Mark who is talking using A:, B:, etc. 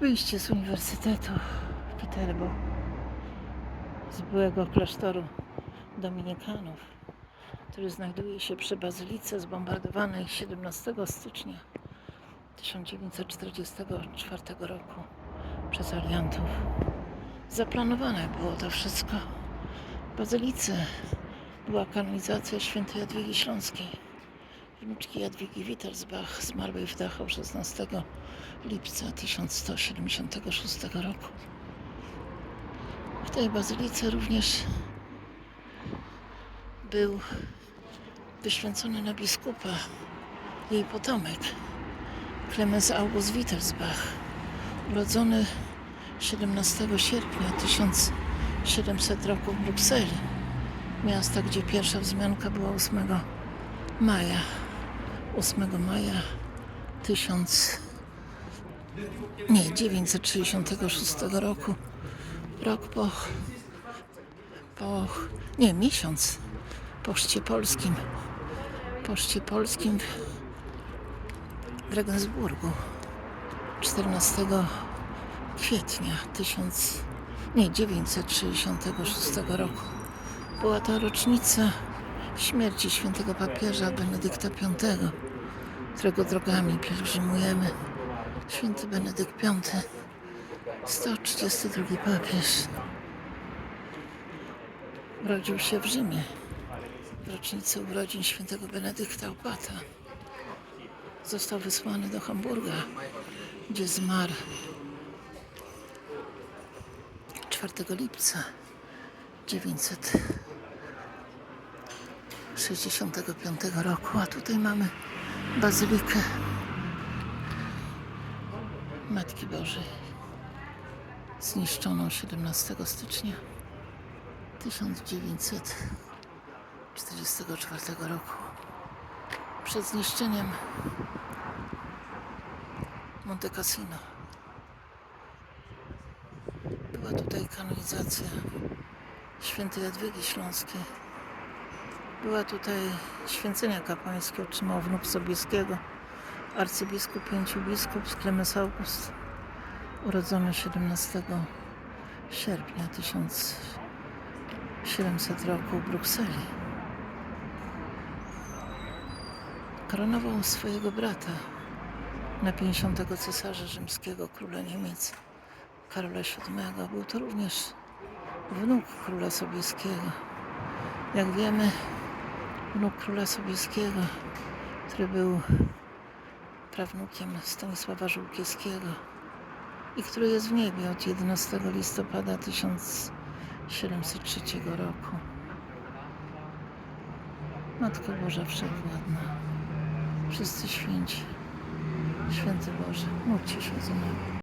A: Wyjście z Uniwersytetu w Viterbo z byłego klasztoru Dominikanów, który znajduje się przy bazylice zbombardowanej 17 stycznia 1944 roku przez aliantów. Zaplanowane było to wszystko. W bazylice była kanonizacja świętej Jadwigi Śląskiej, wnuczki Jadwigi Wittersbach, zmarłej w Dachau 16 lipca 1176 roku. W tej bazylice również był wyświęcony na biskupa jej potomek, Klemens August Wittersbach, urodzony 17 sierpnia 1700 roku w Brukseli, miasta, gdzie pierwsza wzmianka była 8 maja. 8 maja 1000 nie, 966 roku. Rok po, po nie, miesiąc po chrzcie polskim. Po chrzcie polskim w Regensburgu. 14 kwietnia 1000, nie, 966 roku. Była to rocznica śmierci świętego papieża Benedykta V, którego drogami pielgrzymujemy. Święty Benedykt V, 132 papież, urodził się w Rzymie w rocznicę urodzin świętego Benedykta Opata. Został wysłany do Hamburga, gdzie zmarł 4 lipca 965 roku, a tutaj mamy bazylikę Matki Bożej zniszczoną 17 stycznia 1944 roku. Przed zniszczeniem Monte Cassino była tutaj kanonizacja świętej Jadwigi Śląskiej. Była tutaj święcenia kapłańskie otrzymał wnuk Sobieskiego arcybiskup pięciu biskup Klemens August, urodzony 17 sierpnia 1700 roku w Brukseli. Koronował swojego brata na 50 cesarza rzymskiego, króla Niemiec, Karola VII. Był to również wnuk króla Sobieskiego. Jak wiemy, wnuk króla Sobieskiego, który był prawnukiem Stanisława Żółkiewskiego i który jest w niebie od 11 listopada 1703 roku. Matko Boża Wszechwładna, wszyscy święci, święty Boże, módlcie się za nami.